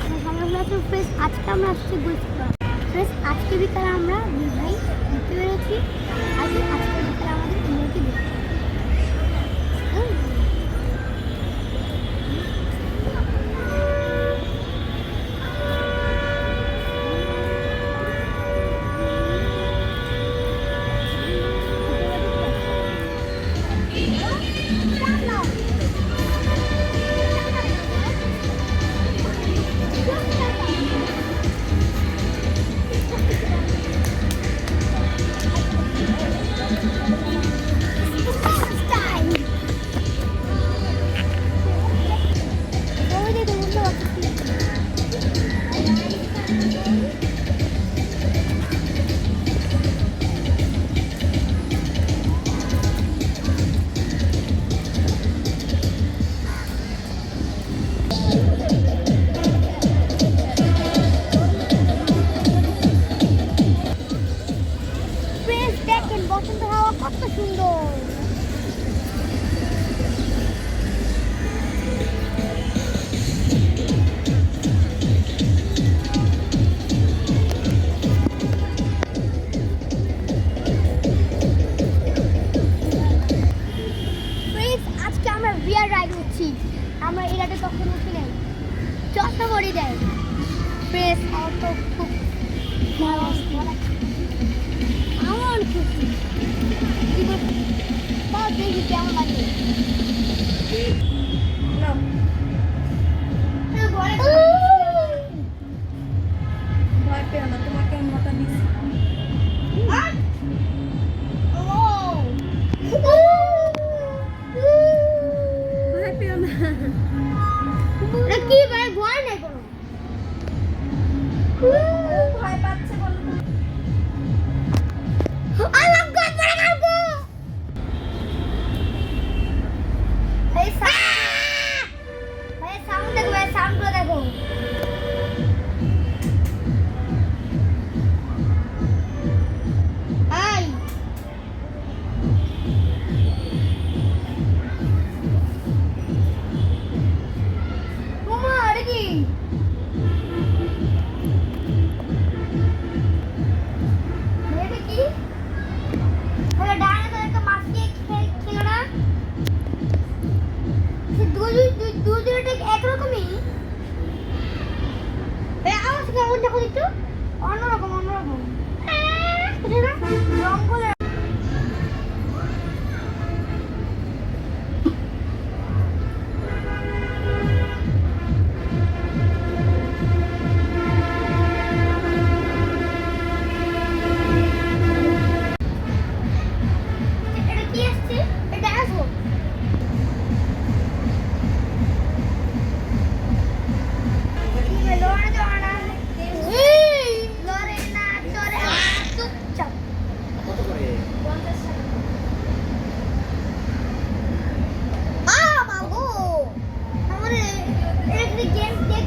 আসার সময় হলো ফ্রেশ আজকে আমরা আসছি গুজপুরা ফ্রেশ আজকে বিকালে আমরা দুই ভাই ঘুরতে বেরোচ্ছি। আজকে আজকে করে দেয় প্রেস অত খুব আমার খুশি দেখি কেমন লাগে। আওয়াজ কেমন দেখো একটু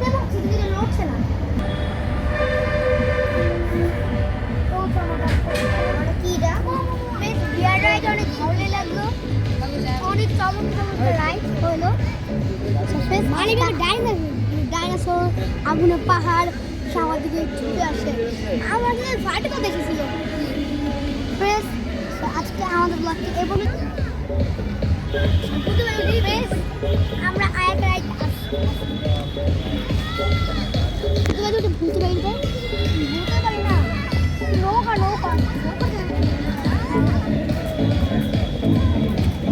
দেখতে পাচ্ছি কিন্তু লড়ছে না অনেক অনেক চমৎকার রাইড হলো মানে ডাইনোসর আগুনের পাহাড় আমার দিকে ছুটে আসে কাছে ফাইটও দেখেছিল বেশ আজকে আমাদের ব্লগটি এ পর্যন্ত। বেশ আমরা আরেক রাইড আসছি তুমি যদি ভুলতে পারি না নৌকা নৌকা নৌকা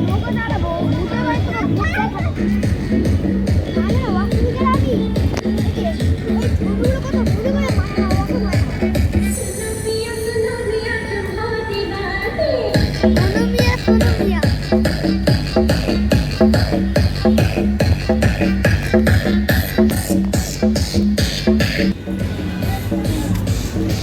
নৌকা চালাবো ভুলতে পারি তো ভুলতে